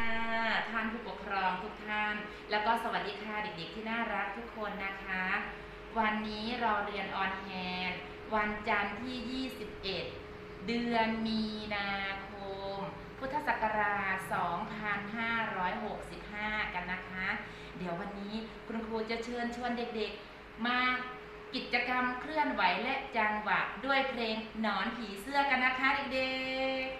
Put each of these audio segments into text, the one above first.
่ะ ท่านผู้ปกครองทุกท่าน แล้วก็สวัสดีค่ะเด็กๆที่น่ารักทุกคนนะคะ วันนี้เราเรียนออนแฮนวันจันทร์ที่ 21 เดือนมีนาคม พุทธศักราช 2565 กันนะคะ เดี๋ยววันนี้คุณครูจะเชิญชวนเด็กๆ มากิจกรรมเคลื่อนไหวและจังหวะด้วยเพลงหนอนผีเสื้อกันนะคะเด็กๆ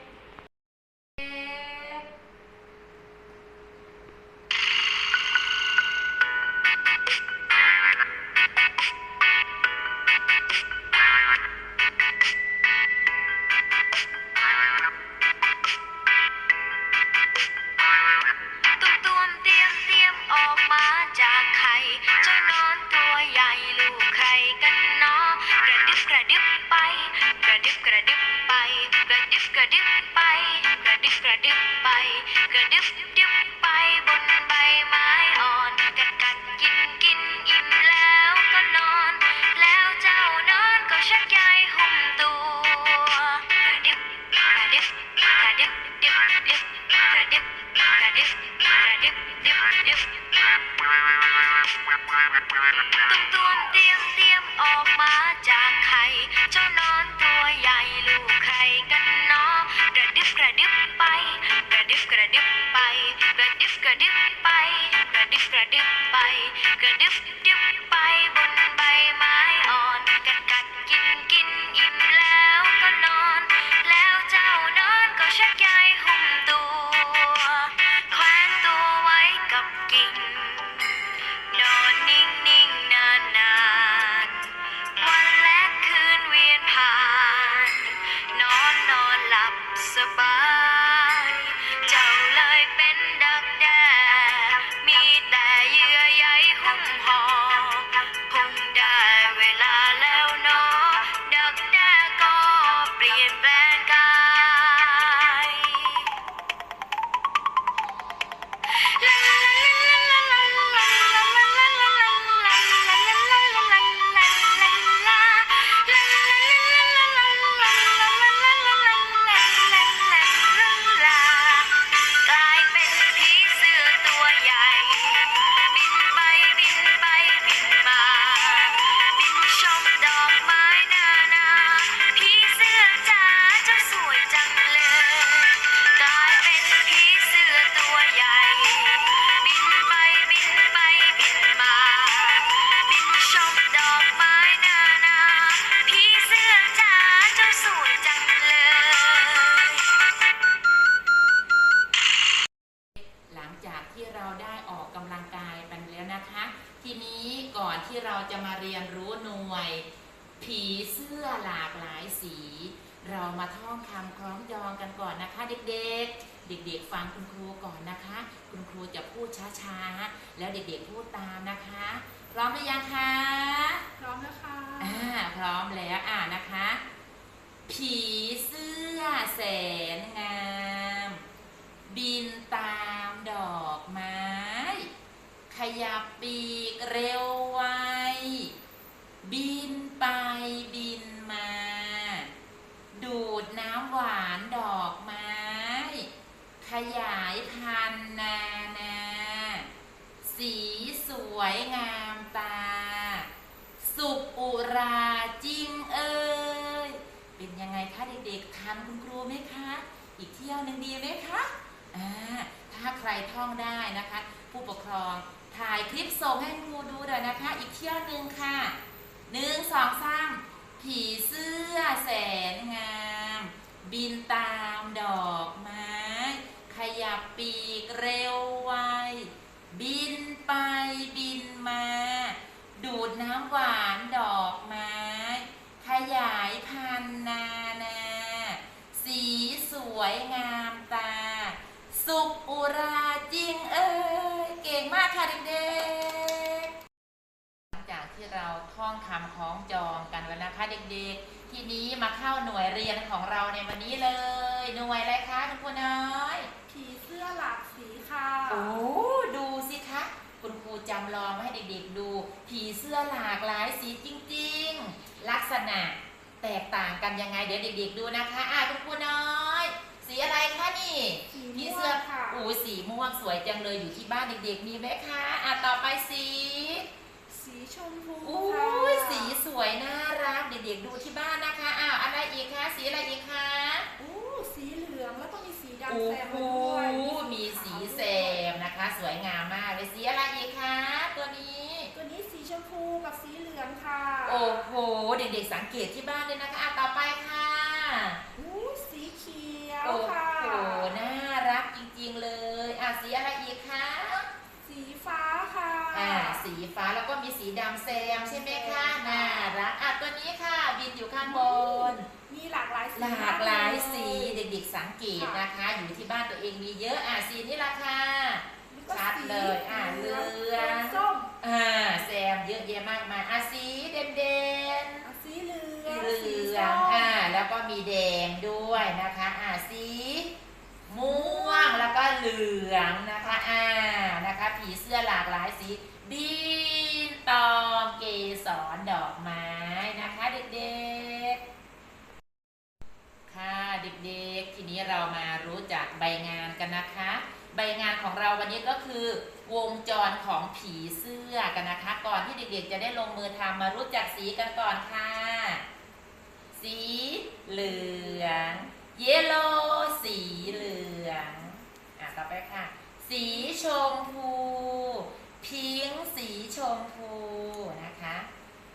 ตุ้มตุ้มเตรียมเตรียมออกมาจากไข่เจ้านอนตัวใหญ่ลูกใครกันเนาะกระดึบกระดึบไป กระดึบกระดึบไป กระดึบกระดึบไป กระดึบกระดึบไป กระดึบดึบไปบนใบไม้ ว้ อตั ออกกำลังกายไปแล้วนะคะ ทีนี้ก่อนที่เราจะมาเรียนรู้หน่วย ผีเสื้อหลากหลายสี เรามาท่องคำคล้องจองกันก่อนนะคะ เด็กๆเด็กๆ ฟังคุณครูก่อนนะคะ คุณครูจะพูดช้าๆ แล้วเด็กๆ พูดตามนะคะ พร้อมหรือยังคะ พร้อมแล้วค่ะ อ่า พร้อมแล้ว อ่านะคะ ผีเสื้อแสนงาม บินตามดอกไม้ ขยับปีกเร็วไว บินไปบินมา ดูดน้ำหวานดอกไม้ ขยายพันธุ์นานา สีสวยงามตา สุขอุราจริงเอ่ยเป็นยังไงคะเด็กๆทันคุณครูไหมคะ อีกเที่ยวหนึ่งดีไหมคะ อ่า ถ้าใครท่องได้นะคะผู้ปกครอง คลิปส่งให้ครูดูเดี๋ยนะคะ อีกเที่ยวหนึ่งค่ะหนึ่งสองสามผีเสื้อแสนงาม บินตามดอกไม้ ขยับปีกเร็วไว บินไปบินมา ดูดน้ำหวานดอกไม้ ขยายพันธุ์นานา สีสวยงามตา สุขอุราจริงเอ้ย เก่งมากค่ะเด็กๆหลังจาก เราท่องคำคล้องจองกันแล้วนะคะเด็กๆ ทีนี้มาเข้าหน่วยเรียนของเราในวันนี้เลย หน่วยอะไรคะคุณครูน้อยผีเสื้อหลากสีค่ะโอ้ดูสิคะคุณครูจำลองไว้ให้เด็กๆดู ผีเสื้อหลากหลายสีจริงๆ ลักษณะแตกต่างกันยังไงเดี๋ยวเด็กๆดูนะคะอะคุณครูน้อย สีอะไรคะนี่สีผีม่วเสื้องค่ะโอ้สีม่วงสวยจังเลยอยู่ที่บ้านเด็กๆ มีไหมคะอะต่อไปสีสีชมพู โอ้ ค่ะ ยสีสวยน่ารัก เด็กๆดูที่บ้านนะคะ อ้าวอะไรอีกคะ สีอะไรอีกคะอู้สีเหลืองแล้วก็มีสีดำแซมมาด้วยมีสีแซมนะคะ สวยงามมากเลยสีอะไรอีกคะ ตัวนี้ ตัวนี้สีชมพูกับสีเหลืองค่ะ โอ้โห เด็กๆสังเกตที่บ้านเลยนะคะ อะต่อไปค่ะ อู้สีเขียว โอ้ ค่ะ โห น่ารักจริงๆเลย อะสีอะไรอีกคะ สีฟ้าค่ะ อ่า สี ฟ้าแล้วก็มีสีดำแซมใช่ไหมคะน่ารักอะตัวนี้ค่ะบินอยู่ข้างบน มีหลากหลายสีหลากหลายสีมากเด็กๆสังเกตนะคะ อยู่ที่บ้านตัวเองมีเยอะอะสีนี้ละค่ะแล้วก็ชัดเลยอะเหลืองส้มอ่าแซมเยอะแยะมากมายอะสีเด่นๆอะสีเหลืองเหลืสีอส้งมอ่าแล้วก็มีแดงด้วยนะคะอ่าสีม่วงแล้วก็เหลืองนะคะอ่านะคะ ผีเสื้อหลากหลายสีบินตองเก สรดอกไม้นะคะเด็กๆ ค่ะเด็กๆ ทีนี้เรามารู้จักใบงานกันนะคะ ใบงานของเราวันนี้ก็คือวงจรของผีเสื้อกันนะคะ ก่อนที่เด็กๆ จะได้ลงมือทำมารู้จักสีกันก่อนค่ะ สีเหลือง เยลโลสีเหลืองอะต่อไปค่ะ สีชมพู พิงสีชมพู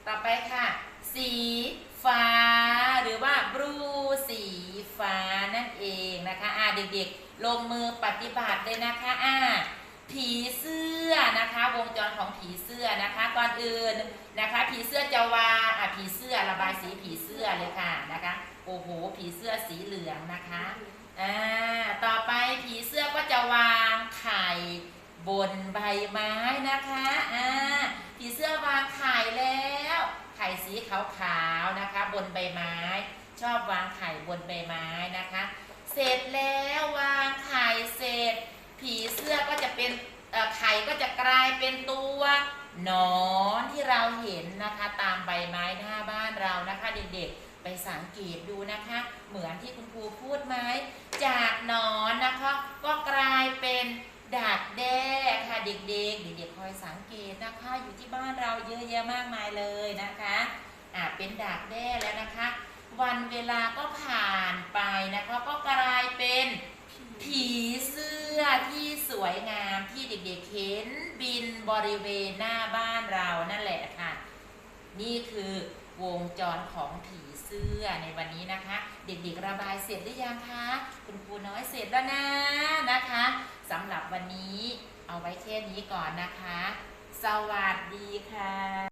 ต่อไปค่ะ สีฟ้า หรือว่าบลูสีฟ้านั่นเองนะคะอะเด็กๆ ลงมือปฏิบัติเลยนะคะอะผีเสื้อนะคะ วงจรของผีเสื้อนะคะก่อนอื่นนะคะ ผีเสื้อจะวาอะผีเสื้อระบายสีผีเสื้อเลยค่ะนะคะโอ้โหผีเสื้อสีเหลืองนะคะอ่าต่อไปผีเสื้อก็จะวางไข่บนใบไม้นะคะอ่าผีเสื้อวางไข่ ขาวๆนะคะ บนใบไม้ ชอบวางไข่บนใบไม้นะคะ เสร็จแล้ววางไข่เสร็จ ผีเสื้อก็จะเป็นไข่ก็จะกลายเป็นตัวหนอนที่เราเห็นนะคะ ตามใบไม้หน้าบ้านเรานะคะ เด็กๆไปสังเกตดูนะคะ เหมือนที่คุณครูพูดไหมจากหนอนนะคะ ก็กลายเป็นดักแด้ค่ะเด็กๆ เด็กๆคอยสังเกตนะคะ อยู่ที่บ้านเราเยอะแยะมากมายเลยนะคะ อ่าเป็นดักแด้แล้วนะคะ วันเวลาก็ผ่านไปนะคะ ก็กลายเป็นผีเสื้อที่สวยงามที่เด็กๆเห็นบินบริเวณหน้าบ้านเรานั่นแหละค่ะ นี่คือวงจรของผีเสื้อในวันนี้นะคะ เด็กๆระบายเสร็จหรือยังคะคุณครูน้อยเสร็จแล้วนะนะคะสำหรับวันนี้เอาไว้แค่นี้ก่อนนะคะ สวัสดีค่ะ